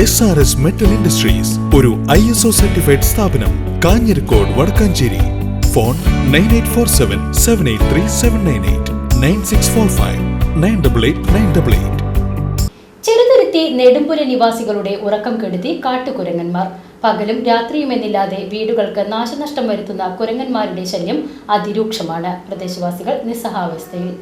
S R S metal industries ഒരു I S O certified സ്ഥാപനം Kanjirakode Wadakkanchery. Phone nine eight four seven seven eight three seven nine eight nine six four five nine double eight nine double eight Cheruthuruthy Nedumpura നിവാസികളുടെ ഉറക്കം കെടുത്തി കാട്ടുകുരങ്ങന്മാർ. പകലും രാത്രിയും എന്നില്ലാതെ വീടുകൾക്ക് നാശനഷ്ടം വരുത്തുന്ന കുരങ്ങന്മാരുടെ ശല്യം അതിരൂക്ഷമാണ്. പ്രദേശവാസികൾ നിസ്സഹാവസ്ഥയിൽ.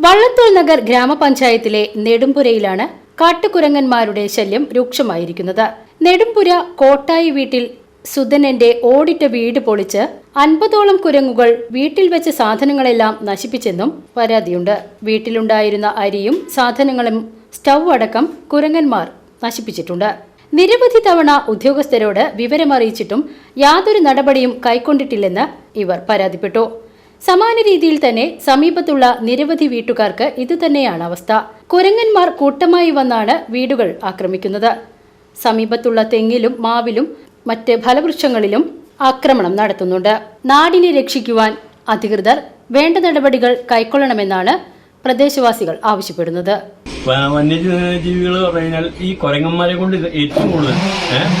വള്ളത്തോൾ നഗർ ഗ്രാമപഞ്ചായത്തിലെ നെടുമ്പുരയിലാണ് കാട്ടുകുരങ്ങന്മാരുടെ ശല്യം രൂക്ഷമായിരിക്കുന്നത്. നെടുമ്പുര കോട്ടായി വീട്ടിൽ സുധനന്റെ ഓടിട്ട വീട് പൊളിച്ച് അൻപതോളം കുരങ്ങുകൾ വീട്ടിൽ വെച്ച സാധനങ്ങളെല്ലാം നശിപ്പിച്ചെന്നും പരാതിയുണ്ട്. വീട്ടിലുണ്ടായിരുന്ന അരിയും സാധനങ്ങളും സ്റ്റൗ അടക്കം കുരങ്ങന്മാർ നശിപ്പിച്ചിട്ടുണ്ട്. നിരവധി തവണ ഉദ്യോഗസ്ഥരോട് വിവരമറിയിച്ചിട്ടും യാതൊരു നടപടിയും കൈക്കൊണ്ടിട്ടില്ലെന്ന് ഇവർ പരാതിപ്പെട്ടു. സമാന രീതിയിൽ തന്നെ സമീപത്തുള്ള നിരവധി വീട്ടുകാർക്ക് ഇതുതന്നെയാണ് അവസ്ഥ. കുരങ്ങന്മാർ കൂട്ടമായി വന്നാണ് വീടുകൾ ആക്രമിക്കുന്നത്. സമീപത്തുള്ള തെങ്ങിലും മാവിലും മറ്റ് ഫലവൃക്ഷങ്ങളിലും ആക്രമണം നടത്തുന്നുണ്ട്. നാടിനെ രക്ഷിക്കുവാൻ അധികൃതർ വേണ്ട നടപടികൾ കൈക്കൊള്ളണമെന്നാണ് പ്രദേശവാസികൾ ആവശ്യപ്പെടുന്നത്. വന്യജീവികൾ പറഞ്ഞു കഴിഞ്ഞാൽ ഈ കുരങ്ങന്മാരെ കൊണ്ട് ഏറ്റവും കൂടുതൽ.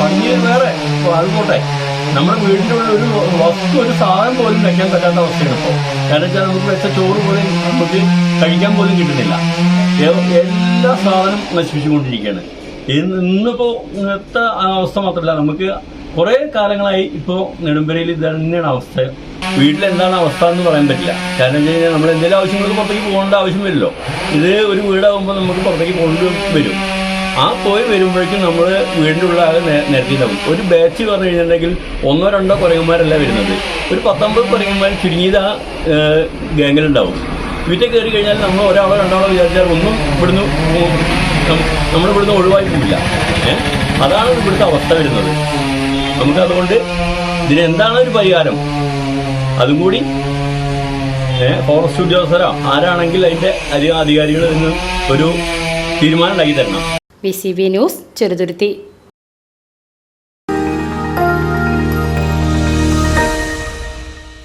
പന്നി വേറെ. അതുകൊണ്ടേ അത് നമ്മുടെ വീട്ടിലുള്ള ഒരു വസ്തു ഒരു സാധനം പോലും വെക്കാൻ പറ്റാത്ത അവസ്ഥയാണ് ഇപ്പോൾ കാരണം വെച്ചാൽ നമുക്ക് വെച്ച ചോറ് പോലും നമുക്ക് കഴിക്കാൻ പോലും കിട്ടുന്നില്ല. എല്ലാ സാധനം നശിപ്പിച്ചുകൊണ്ടിരിക്കുകയാണ്. ഇന്നിപ്പോൾ ഇന്നിപ്പോ ഇന്നത്തെ അവസ്ഥ മാത്രമല്ല നമുക്ക് കുറെ കാലങ്ങളായി ഇപ്പോ നെടുമ്പരയിൽ ഇത് തന്നെയാണ് അവസ്ഥ. വീട്ടിൽ എന്താണ് അവസ്ഥ എന്ന് പറയാൻ പറ്റില്ല. കാരണം വെച്ച് കഴിഞ്ഞാൽ നമ്മൾ എന്തെങ്കിലും ആവശ്യങ്ങൾക്ക് പുറത്തേക്ക് പോകേണ്ട ആവശ്യം വരില്ലോ ഇത് ഒരു വീടാകുമ്പോൾ നമുക്ക് പുറത്തേക്ക് പോകേണ്ടി വരും. ആ പോയി വരുമ്പോഴേക്കും നമ്മൾ വീടിന്റെ ഉള്ളാകെ നിരത്തിയിട്ടാവും. ഒരു ബാച്ച് പറഞ്ഞു കഴിഞ്ഞിട്ടുണ്ടെങ്കിൽ ഒന്നോ രണ്ടോ കുരങ്ങന്മാരല്ല വരുന്നത്. ഒരു പത്തൊമ്പത് കുരങ്ങന്മാർ ചുരുങ്ങിയത് ആ ഗാങ്ങിലുണ്ടാവും. വീട്ടിൽ കയറി കഴിഞ്ഞാൽ നമ്മൾ ഒരാളോ രണ്ടാളോ വിചാരിച്ചാൽ ഒന്നും ഇവിടുന്ന് നമ്മൾ ഇവിടുന്ന് ഒഴിവായി അതാണ് ഇവിടുത്തെ അവസ്ഥ വരുന്നത്. നമുക്ക് അതുകൊണ്ട് ഇതിന് എന്താണ് ഒരു പരിഹാരം? അതും കൂടി ഫോറസ്റ്റ് ഉദ്യോഗസ്ഥരോ. ആരാണെങ്കിൽ അതിന്റെ അധിക അധികാരികൾ നിന്ന് ഒരു തീരുമാനം ഉണ്ടാക്കി തരണം. V C B news Cheruthuruthy.